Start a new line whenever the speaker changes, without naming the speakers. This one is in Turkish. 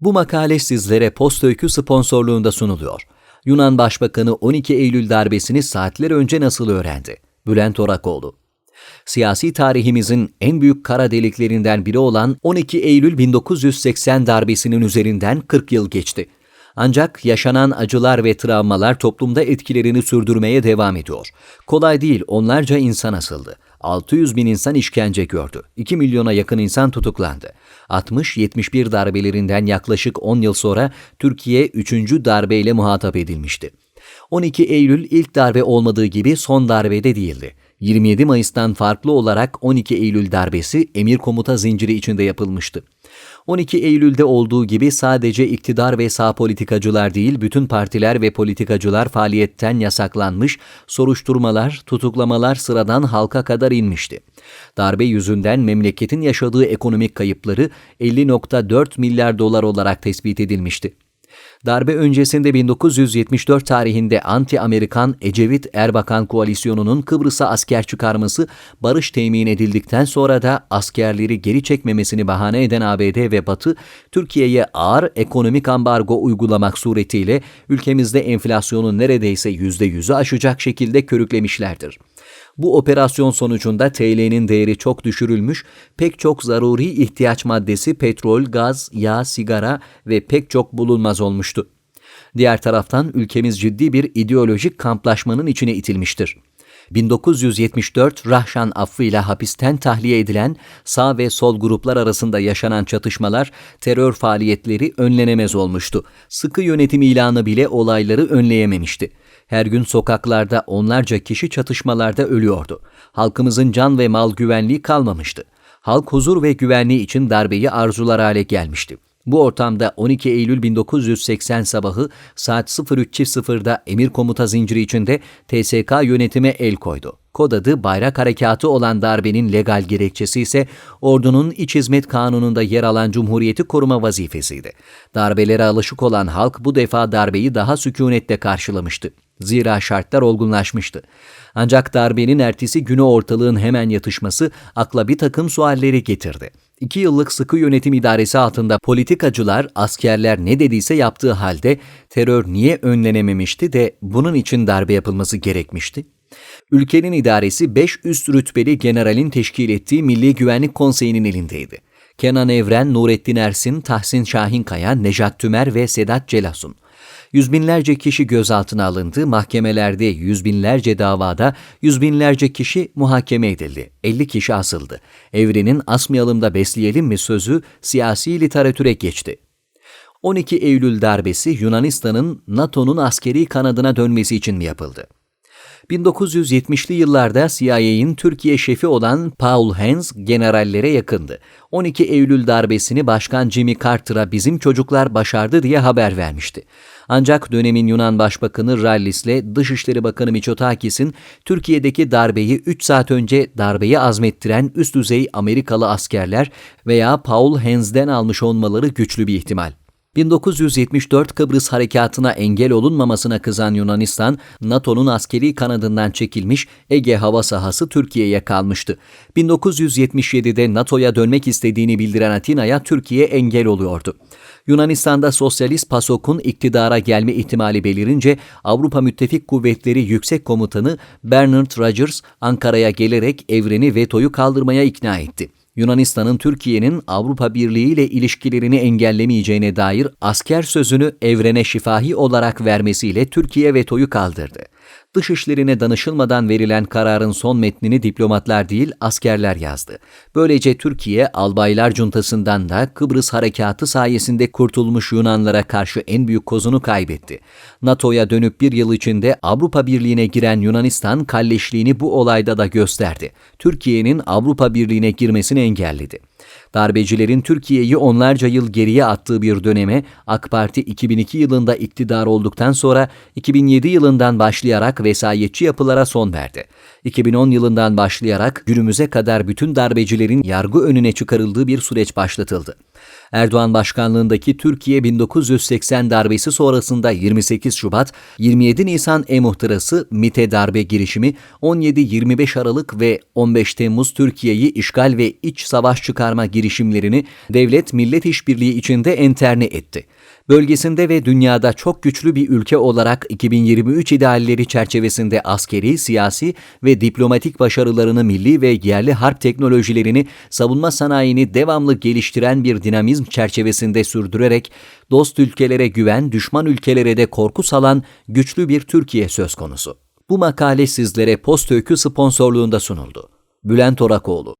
Bu makale sizlere Postöykü sponsorluğunda sunuluyor. Yunan Başbakanı 12 Eylül darbesini saatler önce nasıl öğrendi? Bülent Orakoğlu. Siyasi tarihimizin en büyük kara deliklerinden biri olan 12 Eylül 1980 darbesinin üzerinden 40 yıl geçti. Ancak yaşanan acılar ve travmalar toplumda etkilerini sürdürmeye devam ediyor. Kolay değil onlarca insan asıldı. 600 bin insan işkence gördü. 2 milyona yakın insan tutuklandı. 60-71 darbelerinden yaklaşık 10 yıl sonra Türkiye 3. darbeyle muhatap edilmişti. 12 Eylül ilk darbe olmadığı gibi son darbede değildi. 27 Mayıs'tan farklı olarak 12 Eylül darbesi emir komuta zinciri içinde yapılmıştı. 12 Eylül'de olduğu gibi sadece iktidar ve sağ politikacılar değil, bütün partiler ve politikacılar faaliyetten yasaklanmış, soruşturmalar, tutuklamalar sıradan halka kadar inmişti. Darbe yüzünden memleketin yaşadığı ekonomik kayıpları 50.4 milyar dolar olarak tespit edilmişti. Darbe öncesinde 1974 tarihinde anti-Amerikan Ecevit-Erbakan koalisyonunun Kıbrıs'a asker çıkarması barış temin edildikten sonra da askerleri geri çekmemesini bahane eden ABD ve Batı, Türkiye'ye ağır ekonomik ambargo uygulamak suretiyle ülkemizde enflasyonu neredeyse %100'ü aşacak şekilde körüklemişlerdir. Bu operasyon sonucunda TL'nin değeri çok düşürülmüş, pek çok zaruri ihtiyaç maddesi petrol, gaz, yağ, sigara ve pek çok bulunmaz olmuştu. Diğer taraftan ülkemiz ciddi bir ideolojik kamplaşmanın içine itilmiştir. 1974 Rahşan affıyla hapisten tahliye edilen sağ ve sol gruplar arasında yaşanan çatışmalar, terör faaliyetleri önlenemez olmuştu. Sıkı yönetim ilanı bile olayları önleyememişti. Her gün sokaklarda onlarca kişi çatışmalarda ölüyordu. Halkımızın can ve mal güvenliği kalmamıştı. Halk huzur ve güvenliği için darbeyi arzular hale gelmişti. Bu ortamda 12 Eylül 1980 sabahı saat 03.00'da emir komuta zinciri içinde TSK yönetime el koydu. Kod adı bayrak harekatı olan darbenin legal gerekçesi ise ordunun iç hizmet kanununda yer alan cumhuriyeti koruma vazifesiydi. Darbelere alışık olan halk bu defa darbeyi daha sükunetle karşılamıştı. Zira şartlar olgunlaşmıştı. Ancak darbenin ertesi günü ortalığın hemen yatışması akla bir takım sualleri getirdi. İki yıllık sıkı yönetim idaresi altında politikacılar, askerler ne dediyse yaptığı halde terör niye önlenememişti de bunun için darbe yapılması gerekmişti? Ülkenin idaresi 5 üst rütbeli generalin teşkil ettiği Milli Güvenlik Konseyi'nin elindeydi. Kenan Evren, Nurettin Ersin, Tahsin Şahinkaya, Nejat Tümer ve Sedat Celasun. Yüz binlerce kişi gözaltına alındı, mahkemelerde yüz binlerce davada yüz binlerce kişi muhakeme edildi, 50 kişi asıldı. Evrenin asmayalım da besleyelim mi sözü siyasi literatüre geçti. 12 Eylül darbesi Yunanistan'ın NATO'nun askeri kanadına dönmesi için mi yapıldı? 1970'li yıllarda CIA'in Türkiye şefi olan Paul Hens generallere yakındı. 12 Eylül darbesini Başkan Jimmy Carter'a bizim çocuklar başardı diye haber vermişti. Ancak dönemin Yunan Başbakanı Rallis'le Dışişleri Bakanı Mitsotakis'in Türkiye'deki darbeyi 3 saat önce darbeyi azmettiren üst düzey Amerikalı askerler veya Paul Hens'den almış olmaları güçlü bir ihtimal. 1974 Kıbrıs harekatına engel olunmamasına kızan Yunanistan, NATO'nun askeri kanadından çekilmiş Ege hava sahası Türkiye'ye kalmıştı. 1977'de NATO'ya dönmek istediğini bildiren Atina'ya Türkiye engel oluyordu. Yunanistan'da sosyalist PASOK'un iktidara gelme ihtimali belirince Avrupa Müttefik Kuvvetleri Yüksek Komutanı Bernard Rogers Ankara'ya gelerek evreni vetoyu kaldırmaya ikna etti. Yunanistan'ın Türkiye'nin Avrupa Birliği ile ilişkilerini engellemeyeceğine dair asker sözünü evrene şifahi olarak vermesiyle Türkiye vetoyu kaldırdı. Dışişlerine danışılmadan verilen kararın son metnini diplomatlar değil askerler yazdı. Böylece Türkiye albaylar cuntasından da Kıbrıs harekatı sayesinde kurtulmuş Yunanlara karşı en büyük kozunu kaybetti. NATO'ya dönüp bir yıl içinde Avrupa Birliği'ne giren Yunanistan kalleşliğini bu olayda da gösterdi. Türkiye'nin Avrupa Birliği'ne girmesini engelledi. Darbecilerin Türkiye'yi onlarca yıl geriye attığı bir döneme AK Parti 2002 yılında iktidar olduktan sonra 2007 yılından başlayarak vesayetçi yapılara son verdi. 2010 yılından başlayarak günümüze kadar bütün darbecilerin yargı önüne çıkarıldığı bir süreç başlatıldı. Erdoğan başkanlığındaki Türkiye 1980 darbesi sonrasında 28 Şubat, 27 Nisan e-muhtırası, MİT'e darbe girişimi, 17-25 Aralık ve 15 Temmuz Türkiye'yi işgal ve iç savaş çıkarma girişimlerini devlet-millet işbirliği içinde enterne etti. Bölgesinde ve dünyada çok güçlü bir ülke olarak 2023 idealleri çerçevesinde askeri, siyasi ve diplomatik başarılarını milli ve yerli harp teknolojilerini, savunma sanayini devamlı geliştiren bir dinamizm çerçevesinde sürdürerek dost ülkelere güven, düşman ülkelere de korku salan güçlü bir Türkiye söz konusu. Bu makale sizlere Post Öykü sponsorluğunda sunuldu. Bülent Orakoğlu